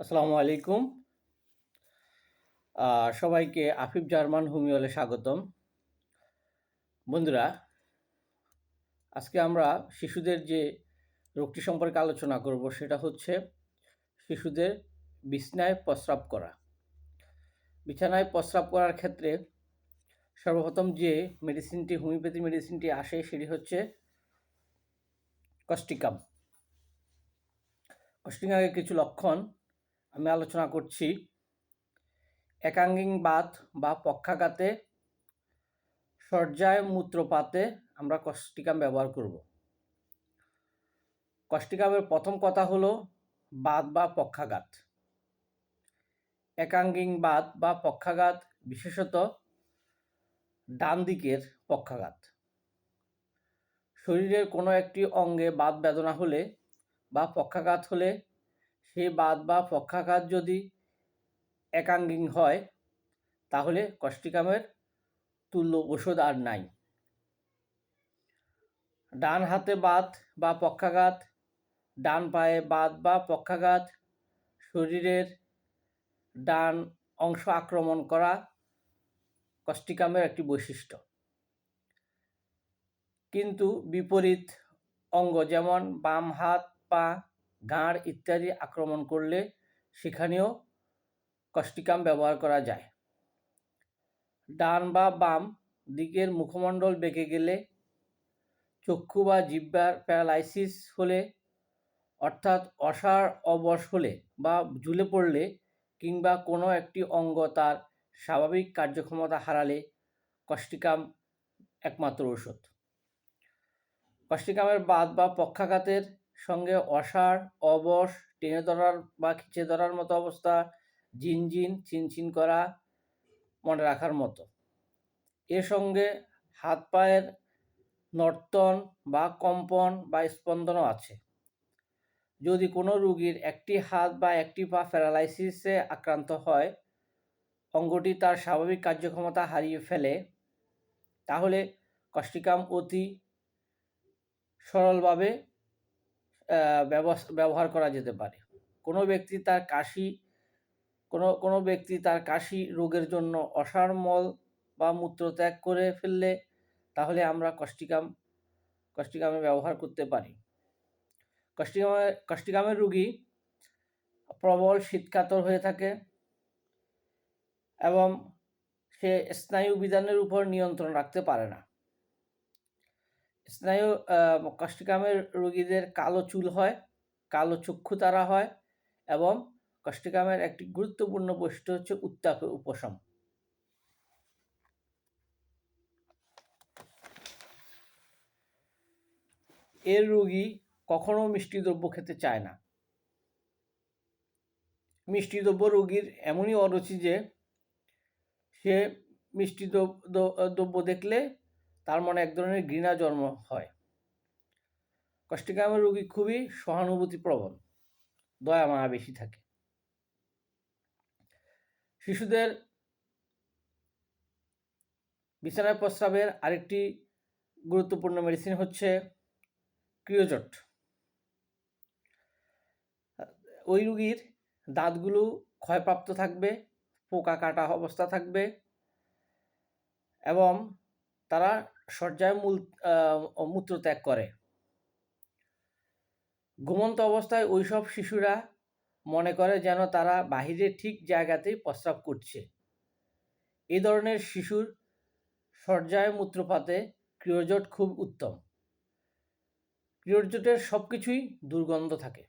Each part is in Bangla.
আসসালামু আলাইকুম। সবাইকে আফিফ জার্মান হোমিওলে স্বাগতম। বন্ধুরা, আজকে আমরা শিশুদের যে রোগটি সম্পর্কে আলোচনা করব সেটা হচ্ছে শিশুদের বিছনায় প্রস্রাব করা। বিছানায় প্রস্রাব করার ক্ষেত্রে সর্বপ্রথম যে মেডিসিনটি, হোমিওপ্যাথি মেডিসিনটি আসে সেটি হচ্ছে কস্টিকাম কস্টিকামের কিছু লক্ষণ আমি আলোচনা করছি একাঙ্গিক বাত বা পক্ষাঘাতে, সর্যায় মূত্রপাতে আমরা কষ্টিকাম ব্যবহার করব। কষ্টিকামের প্রথম কথা হলো বাত বা পক্ষাঘাত। একাঙ্গিক বাত বা পক্ষাঘাত বিশেষত ডান দিকের পক্ষাঘাত। শরীরের কোনো একটি অঙ্গে বাত বেদনা হলে বা পক্ষাঘাত হলে সেই বাত বা পক্ষাঘাত যদি একাঙ্গিক হয়, তাহলে কষ্টিকামের তুল্য ওষুধ আর নাই। ডান হাতে বাত বা পক্ষাঘাত ডান পায়ে বাত বা পক্ষাঘাত শরীরের ডান অংশ আক্রমণ করা কষ্টিকামের একটি বৈশিষ্ট্য। কিন্তু বিপরীত অঙ্গ যেমন বাম হাত, পা ঘাড় ইত্যাদি আক্রমণ করলে সেখানেও কষ্টিকাম ব্যবহার করা যায়। ডান বা বাম দিকের মুখমণ্ডল বেঁকে গেলে চক্ষু বা জিব্বার প্যারালাইসিস হলে, অর্থাৎ অসার অবশ হলে বা ঝুলে পড়লে কিংবা কোনো একটি অঙ্গ তার স্বাভাবিক কার্যক্ষমতা হারালে কষ্টিকাম একমাত্র ওষুধ কষ্টিকামের বাদ বা পক্ষাঘাতের সঙ্গে অসার অবশ, টেনে ধরার বা খিচে ধরার মতো অবস্থা জিনজিন চিনচিন করা মনে রাখার মতো। এর সঙ্গে হাত পায়ের নর্তন বা কম্পন বা স্পন্দনও আছে। যদি কোনো রুগীর একটি হাত বা একটি পা প্যারালাইসিসে আক্রান্ত হয়, অঙ্গটি তার স্বাভাবিক কার্যক্ষমতা হারিয়ে ফেলে, তাহলে কষ্টিকাম অতি সরলভাবে ব্যবহার করা যেতে পারে। কোনো ব্যক্তি তার কাশি, কোনো কোনো ব্যক্তি তার কাশি রোগের জন্য অসার মল বা মূত্র ত্যাগ করে ফেললে তাহলে আমরা কষ্টিকাম, কষ্টিকামে ব্যবহার করতে পারি। কষ্টিকামের কষ্টিকামের রুগী প্রবল শীতকাতর হয়ে থাকে এবং সে স্নায়ু বিধানের উপর নিয়ন্ত্রণ রাখতে পারে না। স্নায়ু কষ্টিকামের রোগীদের কালো চুল হয়, কালো চক্ষু তারা হয় এবং কষ্টিকামের একটি গুরুত্বপূর্ণ বৈশিষ্ট্য হচ্ছে উত্তাপের উপশম। এর রোগী কখনো মিষ্টি দ্রব্য খেতে চায় না। মিষ্টি দ্রব্য রোগীর এমনই অরুচি যে সে মিষ্টি দ্রব্য দেখলে তার মনে এক ধরনের ঘৃণা জন্ম হয়। কষ্টিকামের রোগী খুবই সহানুভূতি প্রবণ দয়া মায়া বেশি থাকে। শিশুদের বিছানায় প্রস্রাবের আরেকটি গুরুত্বপূর্ণ মেডিসিন হচ্ছে ক্রিয়োজট ওই রুগীর দাঁতগুলো ক্ষয়প্রাপ্ত থাকবে, পোকা কাটা অবস্থা থাকবে এবং তারা শয্যায় মূল মূত্র ত্যাগ করে। ঘুমন্ত অবস্থায় ওইসব শিশুরা মনে করে যেন তারা বাহিরে ঠিক জায়গাতেই প্রস্রাব করছে। এই ধরনের শিশুর শয্যায় মূত্রপাতে ক্রিয়োজট খুব উত্তম। ক্রিয়োজটের সব কিছুই দুর্গন্ধ থাকে।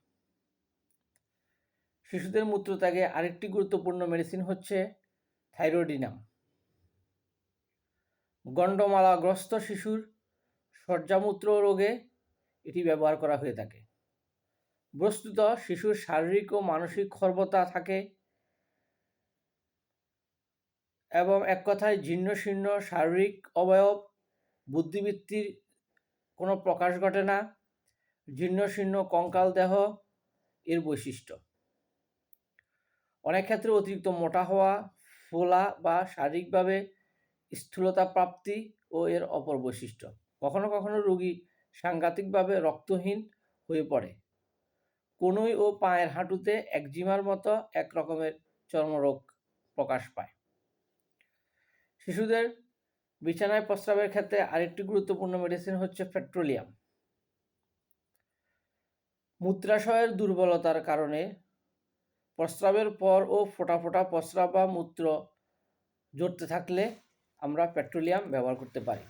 শিশুদের মূত্রত্যাগে আরেকটি গুরুত্বপূর্ণ মেডিসিন হচ্ছে থাইরোডিনাম গণ্ডমালাগ্রস্ত শিশুর শয্যামূত্র রোগে এটি ব্যবহার করা হয়ে থাকে। বস্তুত শিশুর শারীরিক ও মানসিক খর্বতা থাকে এবং এক কথায় জীর্ণ শীর্ণ শারীরিক অবয়ব, বুদ্ধিবৃত্তির কোনো প্রকাশ ঘটে না। জীর্ণ শীর্ণ কঙ্কাল দেহ এর বৈশিষ্ট্য। অনেক ক্ষেত্রে অতিরিক্ত মোটা হওয়া, ফোলা বা শারীরিকভাবে স্থূলতা প্রাপ্তি ও এর অপর বৈশিষ্ট্য। কখনো কখনো রোগী সাংঘাতিকভাবে রক্তহীন হয়ে পড়ে। কনুই ও পায়ের হাঁটুতে একজিমার মতো এক রকমের চর্মরোগ প্রকাশ পায়। শিশুদের বিছানায় প্রস্রাবের ক্ষেত্রে আরেকটি গুরুত্বপূর্ণ মেডিসিন হচ্ছে পেট্রোলিয়াম মূত্রাশয়ের দুর্বলতার কারণে প্রস্রাবের পর ও ফোঁটা ফোঁটা প্রস্রাব বা মূত্র জড়তে থাকলে আমরা পেট্রোলিয়াম ব্যবহার করতে পারি।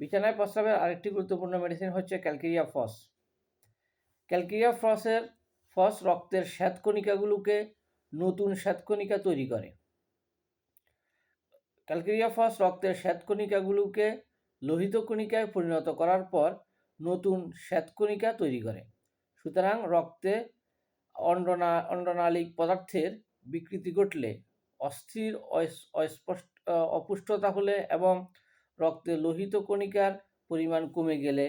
বিছানায় প্রস্রাবের আরেকটি গুরুত্বপূর্ণ মেডিসিন হচ্ছে ক্যালকেরিয়া ফস। ক্যালকেরিয়া ফসের, ফস রক্তের শ্বেতকণিকাগুলোকে নতুন শ্বেতকণিকা তৈরি করে। ক্যালকেরিয়া ফস রক্তের শ্বেতকণিকাগুলোকে লোহিত কণিকায় পরিণত করার পর নতুন শ্বেতকণিকা তৈরি করে। সুতরাং রক্তে অন্ডনা, অন্ডনালিক পদার্থের বিকৃতি ঘটলে অস্থির, অস- অস্পষ্ট অপুষ্টতা হলে এবং রক্তে লোহিত কণিকার পরিমাণ কমে গেলে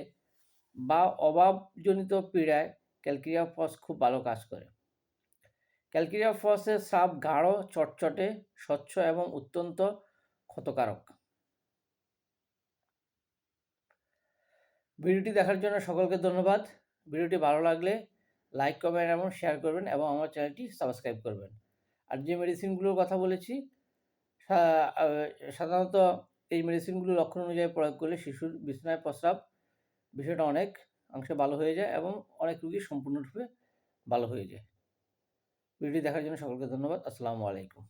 বা অভাবজনিত পীড়ায় ক্যালকেরিয়া ফস খুব ভালো কাজ করে। ক্যালকেরিয়া ফসের সাপ গাঢ়, চটচটে, স্বচ্ছ এবং অত্যন্ত ক্ষতকারক। ভিডিওটি দেখার জন্য সকলকে ধন্যবাদ। ভিডিওটি ভালো লাগলে লাইক, কমেন্ট এবং শেয়ার করবেন এবং আমার চ্যানেলটি সাবস্ক্রাইব করবেন। আর যে মেডিসিনগুলোর কথা বলেছি সাধারণত এই মেডিসিনগুলো লক্ষণ অনুযায়ী প্রয়োগ করলে শিশুর বিছানায় প্রস্রাব বিষয়টা অনেক অংশে ভালো হয়ে যায় এবং অনেক রুগী সম্পূর্ণরূপে ভালো হয়ে যায়। ভিডিওটি দেখার জন্য সকলকে ধন্যবাদ। আসসালামু আলাইকুম।